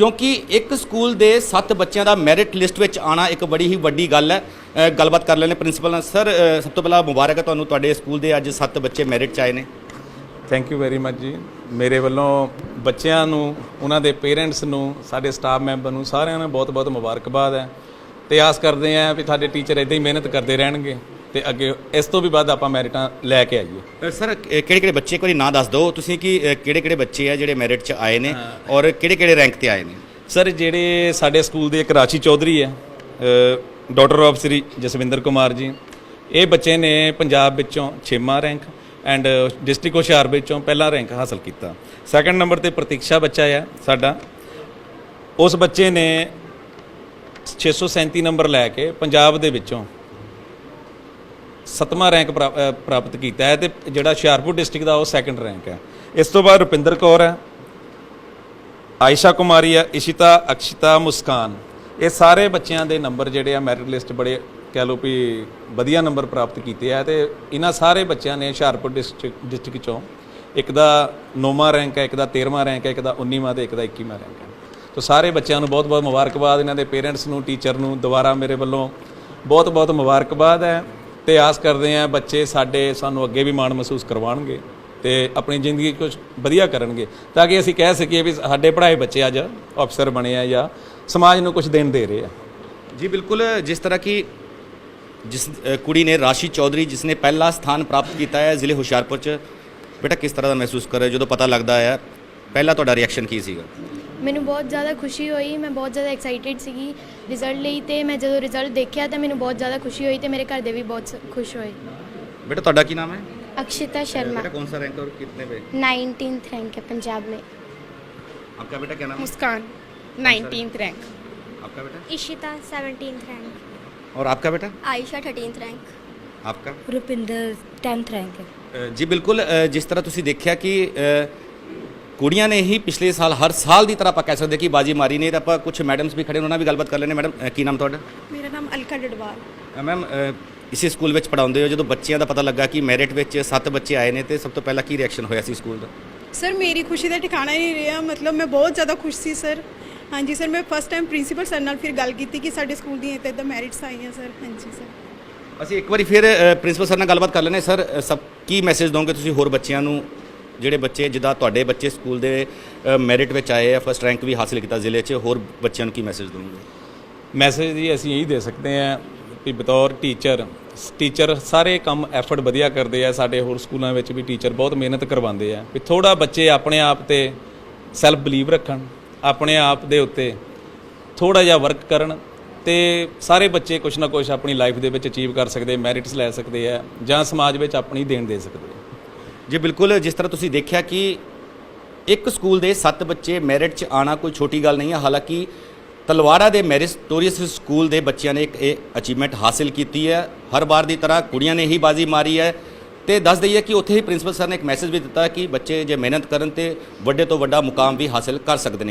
ਕਿਉਂਕਿ ਇੱਕ ਸਕੂਲ ਦੇ 7 ਬੱਚਿਆਂ ਦਾ ਮੈਰਿਟ ਲਿਸਟ ਵਿੱਚ ਆਣਾ ਇੱਕ ਬੜੀ ਹੀ ਵੱਡੀ ਗੱਲ ਹੈ। ਗੱਲਬਾਤ ਕਰ ਲੈਣੇ ਪ੍ਰਿੰਸੀਪਲ ਨਾਲ ਸਰ ਸਭ ਤੋਂ ਪਹਿਲਾਂ ਮੁਬਾਰਕ ਹੈ ਤੁਹਾਨੂੰ ਤੁਹਾਡੇ ਸਕੂਲ ਦੇ ਅੱਜ 7 ਬੱਚੇ ਮੈਰਿਟ 'ਚ ਆਏ ਨੇ। ਥੈਂਕ ਯੂ ਵੈਰੀ ਮੱਚ ਜੀ। ਮੇਰੇ ਵੱਲੋਂ ਬੱਚਿਆਂ ਨੂੰ, ਉਹਨਾਂ ਦੇ ਪੇਰੈਂਟਸ ਨੂੰ, ਸਾਡੇ ਸਟਾਫ ਮੈਂਬਰ ਨੂੰ ਸਾਰਿਆਂ ਨੂੰ ਬਹੁਤ-ਬਹੁਤ ਮੁਬਾਰਕਬਾਦ ਹੈ। ਤੇ ਆਸ ਕਰਦੇ ਹਾਂ ਵੀ ਸਾਡੇ ਟੀਚਰ ਇਦਾਂ ਹੀ ਮਿਹਨਤ ਕਰਦੇ ਰਹਿਣਗੇ। ਤੇ ਅੱਗੇ ਇਸ ਤੋਂ ਵੀ ਵੱਧ ਆਪਾਂ ਮੈਰਿਟਾਂ ਲੈ ਕੇ ਆਈਏ। ਸਰ ਕਿਹੜੇ ਕਿਹੜੇ ਬੱਚੇ ਵਾਰੀ ਨਾਂ ਦੱਸ ਦਿਓ। ਤੁਸੀਂ ਕਿ ਕਿਹੜੇ ਕਿਹੜੇ ਬੱਚੇ ਆ ਜਿਹੜੇ ਮੈਰਿਟ 'ਚ ਆਏ ਨੇ ਔਰ ਕਿਹੜੇ ਕਿਹੜੇ ਰੈਂਕ ਤੇ ਆਏ ਨੇ? ਸਰ ਜਿਹੜੇ ਸਾਡੇ ਸਕੂਲ ਦੇ ਇੱਕ ਰਾਚੀ ਚੌਧਰੀ ਹੈ ਡਾਕਟਰ ਆਫ ਸ੍ਰੀ ਜਸਵਿੰਦਰ ਕੁਮਾਰ ਜੀ ਇਹ ਬੱਚੇ ਨੇ ਪੰਜਾਬ ਵਿੱਚੋਂ 6ਵਾਂ ਰੈਂਕ ਐਂਡ ਡਿਸਟ੍ਰਿਕਟ ਹੁਸ਼ਿਆਰ ਵਿੱਚੋਂ ਪਹਿਲਾ ਰੈਂਕ ਹਾਸਲ ਕੀਤਾ। ਸੈਕੰਡ ਨੰਬਰ ਤੇ ਪ੍ਰਤੀਕਸ਼ਾ ਬੱਚਾ ਹੈ ਸਾਡਾ। ਉਸ ਬੱਚੇ ਨੇ 637 ਨੰਬਰ ਲੈ ਕੇ ਪੰਜਾਬ ਦੇ ਵਿੱਚੋਂ ਸੱਤਵਾਂ ਰੈਂਕ ਪ੍ਰਾ- ਪ੍ਰਾਪਤ ਕੀਤਾ ਹੈ ਤੇ ਜਿਹੜਾ ਹੁਸ਼ਿਆਰਪੁਰ ਡਿਸਟ੍ਰਿਕਟ ਦਾ ਉਹ ਸੈਕੰਡ ਰੈਂਕ ਹੈ। ਇਸ ਤੋਂ ਬਾਅਦ ਰੁਪਿੰਦਰ ਕੌਰ ਹੈ, ਆਇਸ਼ਾ ਕੁਮਾਰੀ ਹੈ, ਇਸ਼ਿਤਾ, ਅਕਸ਼ਿਤਾ ਮੁਸਕਾਨ। ਇਹ ਸਾਰੇ ਬੱਚਿਆਂ ਦੇ ਨੰਬਰ ਜਿਹੜੇ ਆ ਮੈਰਿਟ ਲਿਸਟ ਬੜੇ ਕਹਿ ਲਓ ਵੀ ਵਧੀਆ ਨੰਬਰ ਪ੍ਰਾਪਤ ਕੀਤੇ ਆ ਤੇ ਇਹਨਾਂ ਸਾਰੇ ਬੱਚਿਆਂ ਨੇ ਹੁਸ਼ਿਆਰਪੁਰ ਡਿਸਟ੍ਰਿਕਟ ਡਿਸਟ੍ਰਿਕਟ ਚੋਂ ਇੱਕ ਦਾ 9ਵਾਂ ਰੈਂਕ ਹੈ, ਇੱਕ ਦਾ 13ਵਾਂ ਰੈਂਕ ਹੈ, ਇੱਕ ਦਾ 19ਵਾਂ ਤੇ ਇੱਕ ਦਾ 21ਵਾਂ ਰੈਂਕ ਹੈ। ਤੋ ਸਾਰੇ ਬੱਚਿਆਂ ਨੂੰ ਬਹੁਤ-ਬਹੁਤ ਮੁਬਾਰਕਬਾਦ ਇਹਨਾਂ ਦੇ ਪੇਰੈਂਟਸ ਨੂੰ, ਟੀਚਰ ਨੂੰ, ਦੁਬਾਰਾ ਮੇਰੇ ਵੱਲੋਂ ਬਹੁਤ-ਬਹੁਤ ਮੁਬਾਰਕਬਾਦ ਹੈ। ਤੇ ਆਸ ਕਰਦੇ ਆ ਬੱਚੇ ਸਾਡੇ ਸਾਨੂੰ ਅੱਗੇ ਵੀ ਮਾਣ ਮਹਿਸੂਸ ਕਰਵਾਉਣਗੇ ਤੇ ਆਪਣੀ ਜ਼ਿੰਦਗੀ ਕੁਝ ਵਧੀਆ ਕਰਨਗੇ ਤਾਂ ਕਿ ਅਸੀਂ ਕਹਿ ਸਕੀਏ ਵੀ ਸਾਡੇ ਪੜ੍ਹਾਏ ਬੱਚੇ ਅੱਜ ਅਫਸਰ ਬਣੇ ਆ ਜਾਂ ਸਮਾਜ ਨੂੰ ਕੁਝ ਦੇਣ ਦੇ ਰਹੇ ਆ। ਜੀ, ਬਿਲਕੁਲ, ਜਿਸ ਤਰ੍ਹਾਂ ਕਿ ਜਿਸ ਕੁੜੀ ਨੇ ਰਾਸ਼ੀ ਚੌਧਰੀ ਜਿਸ ਨੇ ਪਹਿਲਾ ਸਥਾਨ ਪ੍ਰਾਪਤ ਕੀਤਾ ਹੈ ਜ਼ਿਲ੍ਹੇ ਹੁਸ਼ਿਆਰਪੁਰ 'ਚ। ਬੇਟਾ, ਕਿਸ ਤਰ੍ਹਾਂ ਦਾ ਮਹਿਸੂਸ ਕਰ ਰਹੇ ਜਦੋਂ ਪਤਾ ਲੱਗਦਾ ਹੈ, ਪਹਿਲਾ ਤੁਹਾਡਾ ਰਿਐਕਸ਼ਨ ਕੀ ਸੀਗਾ? ਮੈਨੂੰ ਬਹੁਤ ਜ਼ਿਆਦਾ ਖੁਸ਼ੀ ਹੋਈ ਮੈਂ ਬਹੁਤ ਜ਼ਿਆਦਾ ਐਕਸਾਈਟਿਡ ਸੀਗੀ ਰਿਜ਼ਲਟ ਲਈ ਤੇ ਮੈਂ ਜਦੋਂ ਰਿਜ਼ਲਟ ਦੇਖਿਆ ਤਾਂ ਮੈਨੂੰ ਬਹੁਤ ਜ਼ਿਆਦਾ ਖੁਸ਼ੀ ਹੋਈ ਤੇ ਮੇਰੇ ਘਰ ਦੇ ਵੀ ਬਹੁਤ ਸ- ਖੁਸ਼ ਹੋਏ बेटा ਤੁਹਾਡਾ ਕੀ ਨਾਮ ਹੈ अक्षिता शर्मा बेटा कौन सा रैंक और कितने पे नाइनटीन्थ रैंक है पंजाब में आपका बेटा क्या नाम है मुस्कान नाइनटीन्थ रैंक आपका बेटा इशिता सेवनटीन्थ रैंक और आपका बेटा आयशा थर्टीन्थ रैंक आपका ਰੁਪਿੰਦਰ 10th ਰੈਂਕ ਹੈ ਅ, ਜੀ ਬਿਲਕੁਲ ਅ, ਜਿਸ ਤਰ੍ਹਾਂ ਤੁਸੀਂ ਦੇਖਿਆ ਕਿ ਅ, ਕੁੜੀਆਂ ਨੇ ਹੀ ਪਿਛਲੇ ਸਾਲ ਹਰ ਸਾਲ ਦੀ ਤਰ੍ਹਾਂ ਆਪਾਂ ਕਹਿ ਸਕਦੇ ਕਿ ਬਾਜੀ ਮਾਰੀ ਨੇ ਤਾਂ ਆਪਾਂ ਕੁਝ ਮੈਡਮਸ ਵੀ ਖੜੇ ਉਹਨਾਂ ਨਾਲ ਵੀ ਗੱਲਬਾਤ ਕਰ ਲੈਣੇ ਮੈਡਮ ਕੀ ਨਾਮ ਤੁਹਾਡਾ? ਮੇਰਾ ਨਾਮ ਅਲਕਾ ਡਡਵਾਲ ਮੈਮ ਇਸੇ ਸਕੂਲ ਵਿੱਚ ਪੜਾਉਂਦੇ ਹੋ ਜਦੋਂ ਬੱਚਿਆਂ ਦਾ ਪਤਾ ਲੱਗਾ ਕਿ ਮੈਰਿਟ ਵਿੱਚ 7 ਬੱਚੇ ਆਏ ਨੇ ਤੇ ਸਭ ਤੋਂ ਪਹਿਲਾਂ ਕੀ ਰਿਐਕਸ਼ਨ ਹੋਇਆ ਸੀ ਸਕੂਲ ਦਾ? ਸਰ ਮੇਰੀ ਖੁਸ਼ੀ ਦਾ ਠਿਕਾਣਾ ਨਹੀਂ ਰਿਹਾ ਮਤਲਬ ਮੈਂ ਬਹੁਤ ਜ਼ਿਆਦਾ ਖੁਸ਼ ਸੀ ਸਰ। ਹਾਂਜੀ ਸਰ ਮੈਂ ਫਸਟ ਟਾਈਮ ਪ੍ਰਿੰਸੀਪਲ ਸਰ ਨਾਲ ਫਿਰ ਗੱਲ ਕੀਤੀ ਕਿ ਸਾਡੇ ਸਕੂਲ ਦੀਆਂ ਇੱਦਾਂ ਇੱਦਾਂ ਮੈਰਿਟਸ ਆਈਆਂ ਸਰ। ਹਾਂਜੀ ਸਰ। ਅਸੀਂ ਇੱਕ ਵਾਰੀ ਫਿਰ ਪ੍ਰਿੰਸੀਪਲ ਸਰ ਨਾਲ ਗੱਲਬਾਤ ਕਰ ਲੈਣੇ ਸਰ ਸਭ ਕੀ ਮੈਸੇਜ ਦੋਗੇ ਤੁਸੀਂ ਹੋਰ ਬੱਚਿਆਂ ਨੂੰ? ਜਿਹੜੇ ਬੱਚੇ, ਜਿੱਦਾਂ ਤੁਹਾਡੇ ਬੱਚੇ ਸਕੂਲ ਦੇ ਮੈਰਿਟ ਵਿੱਚ ਆਏ ਆ ਫਸਟ ਰੈਂਕ ਵੀ ਹਾਸਿਲ ਕੀਤਾ ਜ਼ਿਲ੍ਹੇ 'ਚ, ਹੋਰ ਬੱਚਿਆਂ ਨੂੰ ਕੀ ਮੈਸੇਜ ਦੋਗੇ ਮੈਸੇਜ ਜੀ ਅਸੀਂ ਇਹੀ ਦੇ ਸਕਦੇ ਹਾਂ ਵੀ ਬਤੌਰ ਟੀਚਰ ਟੀਚਰ ਸਾਰੇ ਕੰਮ ਐਫਰਟ ਵਧੀਆ ਕਰਦੇ ਆ, ਸਾਡੇ ਹੋਰ ਸਕੂਲਾਂ ਵਿੱਚ ਵੀ ਟੀਚਰ ਬਹੁਤ ਮਿਹਨਤ ਕਰਵਾਉਂਦੇ ਆ, ਵੀ ਥੋੜਾ ਬੱਚੇ ਆਪਣੇ ਆਪ ਤੇ ਸੈਲਫ ਬਲੀਵ ਰੱਖਣ, ਆਪਣੇ ਆਪ ਦੇ ਉੱਤੇ ਥੋੜਾ ਜਿਹਾ ਵਰਕ ਕਰਨ ਤੇ ਸਾਰੇ ਬੱਚੇ ਕੁਝ ਨਾ ਕੁਝ ਆਪਣੀ ਲਾਈਫ ਦੇ ਵਿੱਚ ਅਚੀਵ ਕਰ ਸਕਦੇ ਮੈਰਿਟਸ ਲੈ ਸਕਦੇ ਆ ਜਾਂ ਸਮਾਜ ਵਿੱਚ ਆਪਣੀ ਦੇਣ ਦੇ ਸਕਦੇ ਆ। ਜੀ, ਬਿਲਕੁਲ, ਜਿਸ ਤਰ੍ਹਾਂ ਤੁਸੀਂ ਦੇਖਿਆ ਕਿ ਇੱਕ ਸਕੂਲ ਦੇ 7 ਬੱਚੇ ਮੈਰਿਟ 'ਚ ਆਣਾ ਕੋਈ ਛੋਟੀ ਗੱਲ ਨਹੀਂ ਹੈ ਹਾਲਾਂਕਿ ਤਲਵਾੜਾ ਦੇ ਮੈਰਿਟੋਰੀਅਸ ਸਕੂਲ ਦੇ ਬੱਚਿਆਂ ਨੇ ਇੱਕ ਇਹ ਅਚੀਵਮੈਂਟ ਹਾਸਿਲ ਕੀਤੀ ਹੈ। ਹਰ ਵਾਰ ਦੀ ਤਰ੍ਹਾਂ ਕੁੜੀਆਂ ਨੇ ਹੀ ਬਾਜ਼ੀ ਮਾਰੀ ਹੈ। ਤੇ ਦੱਸ ਦਈਏ ਕਿ ਉੱਥੇ ਹੀ ਪ੍ਰਿੰਸੀਪਲ ਸਰ ਨੇ ਇੱਕ ਮੈਸੇਜ ਵੀ ਦਿੱਤਾ ਕਿ ਬੱਚੇ ਜੇ ਮਿਹਨਤ ਕਰਨ ਤੇ ਵੱਡੇ ਤੋਂ ਵੱਡਾ ਮੁਕਾਮ ਵੀ ਹਾਸਿਲ ਕਰ ਸਕਦੇ ਨੇ।